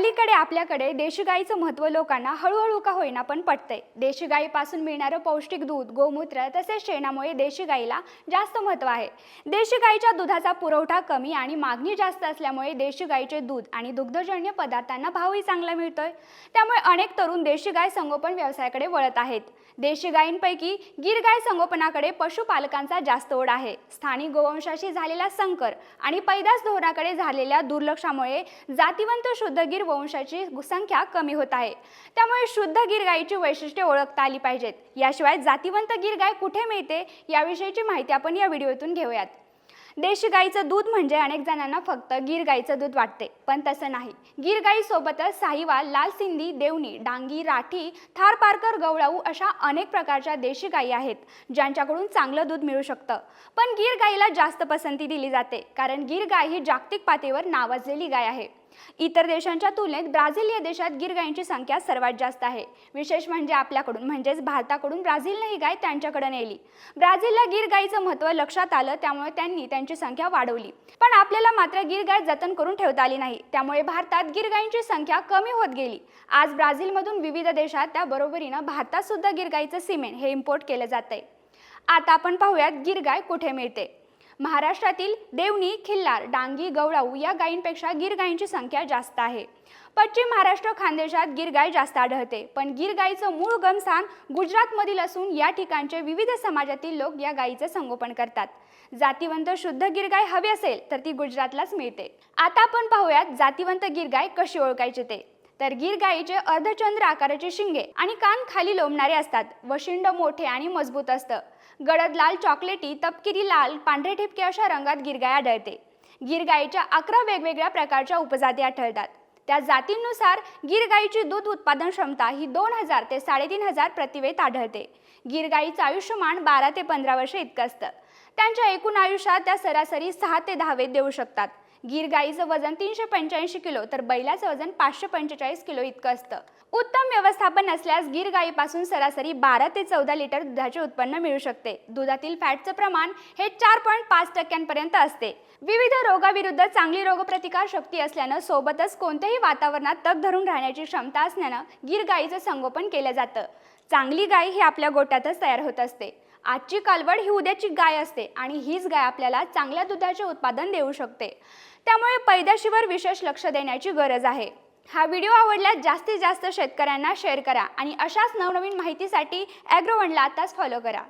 अलीकडे आपल्याकडे देशी गाईचं महत्त्व लोकांना हळूहळू का होईना पण पटतंय. देशी गाईपासून मिळणारं पौष्टिक दूध गोमूत्र तसेच शेणामुळे देशी गाईला जास्त महत्त्व आहे. देशी गाईच्या दुधाचा पुरवठा कमी आणि मागणी जास्त असल्यामुळे देशी गाईचे दूध आणि दुग्धजन्य पदार्थांना भावही चांगला मिळतोय. त्यामुळे अनेक तरुण देशी गाय संगोपन व्यवसायाकडे वळत आहेत. देशी गायींपैकी गिर गाय संगोपनाकडे पशुपालकांचा जास्त ओढ आहे. स्थानिक गोवंशाशी झालेला संकर आणि पैदास धोरणाकडे झालेल्या दुर्लक्षामुळे जातिवंत शुद्ध गीर वंशाची संख्या कमी होत आहे. त्यामुळे शुद्ध गिर गायीची वैशिष्ट्ये ओळखता आली पाहिजेत. याशिवाय जातिवंत गिर गाय कुठे मिळते याविषयीची माहिती आपण या व्हिडिओतून घेऊयात. देशी गाईचं दूध म्हणजे अनेक जणांना फक्त गीर गाईचं दूध वाटते पण तसं नाही. गीर गाईसोबतच साहिवाल लाल सिंधी देवणी डांगी राठी थार पारकर गवळाऊ अशा अनेक प्रकारच्या देशी गायी आहेत ज्यांच्याकडून चांगलं दूध मिळू शकतं. पण गीर गाईला जास्त पसंती दिली जाते कारण गीर गाय ही जागतिक पातळीवर नावाजलेली गाय आहे. इतर देशांच्या तुलनेत ब्राझील या देशात गिर गायींची संख्या सर्वात जास्त आहे. विशेष म्हणजे आपल्याकडून म्हणजेच भारताकडून ब्राझीलने ही गाय त्यांच्याकडे नेली. ब्राझीलला गिर गायीचं महत्त्व लक्षात आलं त्यामुळे त्यांनी त्यांची संख्या वाढवली. पण आपल्याला मात्र गिर गाय जतन करून ठेवता आली नाही. त्यामुळे भारतात गिर गायींची संख्या कमी होत गेली. आज ब्राझीलमधून विविध देशात त्याबरोबरीनं भारतात सुद्धा गिर गायीचं सिमेंट हे इम्पोर्ट केलं जात आहे आता आपण पाहूयात गिरगाय कुठे मिळते. महाराष्ट्रातील देवणी खिल्लार डांगी गवळाऊ या गायींपेक्षा गीर गायींची संख्या जास्त आहे. पश्चिम महाराष्ट्र खानदेशात गिर गाय जास्त आढळते पण गीर गायीचं मूळ गमस्थान गुजरातमधील असून या ठिकाणचे विविध समाजातील लोक या गायीचं संगोपन करतात. जातीवंत शुद्ध गिर गाय हवी असेल तर ती गुजरातलाच मिळते. आता आपण पाहूयात जातीवंत गिर गाय कशी ओळखायची ते. तर गीर गायीचे अर्धचंद्र आकाराचे शिंगे आणि कान खाली लोंबणारे असतात व शिंड मोठे आणि मजबूत असतं. गडद लाल चॉकलेटी तपकिरी लाल पांढरे ठिपके अशा रंगात गिरगाय आढळते. गिरगाईच्या अकरा वेगवेगळ्या प्रकारच्या उपजाती आढळतात. त्या जातींनुसार गिरगाईची दूध उत्पादन क्षमता ही दोन हजार ते साडेतीन हजार प्रतिवेत आढळते. गिरगाईचं आयुष्यमान बारा ते पंधरा वर्ष इतकं असतं. त्यांच्या एकूण आयुष्यात त्या सरासरी सहा ते दहा वेद देऊ शकतात. गिर गाईचं वजन तीनशे पंच्याऐंशी किलो तर बैलाचं वजन पाचशे पंचेचाळीस किलो इतकं असतं. उत्तम व्यवस्थापन असल्यास गिर गाईपासून सरासरी बारा ते चौदा लिटर दुधाचे उत्पन्न मिळू शकते. दुधातील फॅटचं प्रमाण हे चार पॉईंट पाच टक्क्यांपर्यंत असते. विविध रोगाविरुद्ध चांगली रोगप्रतिकार शक्ती असल्यानं सोबतच कोणत्याही वातावरणात तग धरून राहण्याची क्षमता असल्यानं गिर गाईचं संगोपन केलं जातं. चांगली गाय ही आपल्या गोट्यातच तयार होत असते. आजची कालवड ही उद्याची गाय असते आणि हीच गाय आपल्याला चांगल्या दुधाचे उत्पादन देऊ शकते. त्यामुळे पैदाशीवर विशेष लक्ष देण्याची गरज आहे. हा व्हिडिओ आवडल्यास जास्तीत जास्त शेतकऱ्यांना शेअर करा आणि अशाच नवनवीन माहितीसाठी ॲग्रोवनला आताच फॉलो करा.